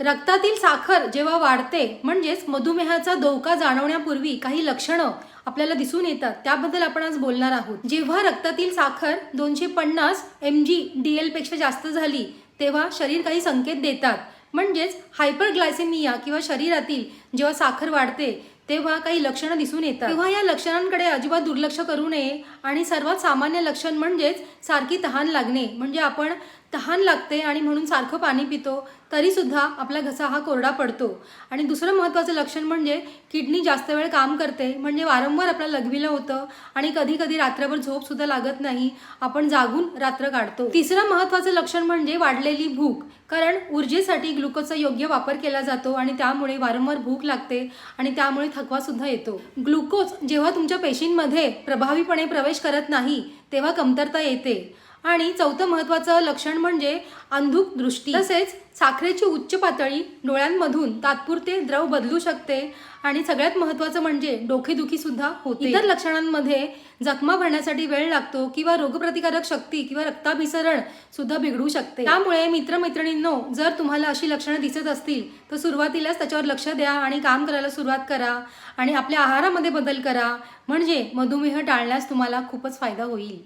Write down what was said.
रक्तातील साखर जेव्हा वाढते म्हणजेच मधुमेहाचा धोका जाणवण्यापूर्वी काही लक्षणं आपल्याला दिसून येतात. त्याबद्दल आपण आज बोलणार आहोत. जेव्हा रक्तातील साखर दोनशे पन्नास एम जी डी एलपेक्षा जास्त झाली तेव्हा शरीर काही संकेत देतात. म्हणजेच हायपरग्लायसेमिया किंवा शरीरातील जेव्हा साखर वाढते तेव्हा काही लक्षणं दिसून येतात. तेव्हा या लक्षणांकडे अजिबात दुर्लक्ष करू नये आणि सर्वात सामान्य लक्षण म्हणजेच सारखी तहान लागणे. म्हणजे आपण तहान लागते आणि म्हणून सारखं पाणी पितो तरी सुद्धा आपला घसा हा कोरडा पडतो. आणि दुसरं महत्त्वाचं लक्षण म्हणजे किडनी जास्त वेळ काम करते. म्हणजे वारंवार आपल्याला लघविलं होतं आणि कधी कधी रात्रभर झोप सुद्धा लागत नाही. आपण जागून रात्र काढतो. तिसरं महत्त्वाचं लक्षण म्हणजे वाढलेली भूक. कारण ऊर्जेसाठी ग्लुकोजचा योग्य वापर केला जातो आणि त्यामुळे वारंवार भूक लागते आणि त्यामुळे थकवा सुद्धा येतो. ग्लुकोज जेव्हा तुमच्या पेशींमध्ये प्रभावीपणे प्रवेश करत नाही तेव्हा कमतरता येते. आणि चौथं महत्वाचं लक्षण म्हणजे अंधुक दृष्टी. तसेच साखरेची उच्च पातळी डोळ्यांमधून तात्पुरते द्रव बदलू शकते आणि सगळ्यात महत्वाचं म्हणजे डोकेदुखी सुद्धा होते. इतर लक्षणांमध्ये जखमा भरण्यासाठी वेळ लागतो किंवा रोगप्रतिकारक शक्ती किंवा रक्ताभिसरण सुद्धा बिघडू शकते. त्यामुळे मित्रमैत्रिणींनो जर तुम्हाला अशी लक्षणं दिसत असतील तर सुरुवातीलाच त्याच्यावर लक्ष द्या आणि काम करायला सुरुवात करा आणि आपल्या आहारामध्ये बदल करा. म्हणजे मधुमेह टाळण्यास तुम्हाला खूपच फायदा होईल.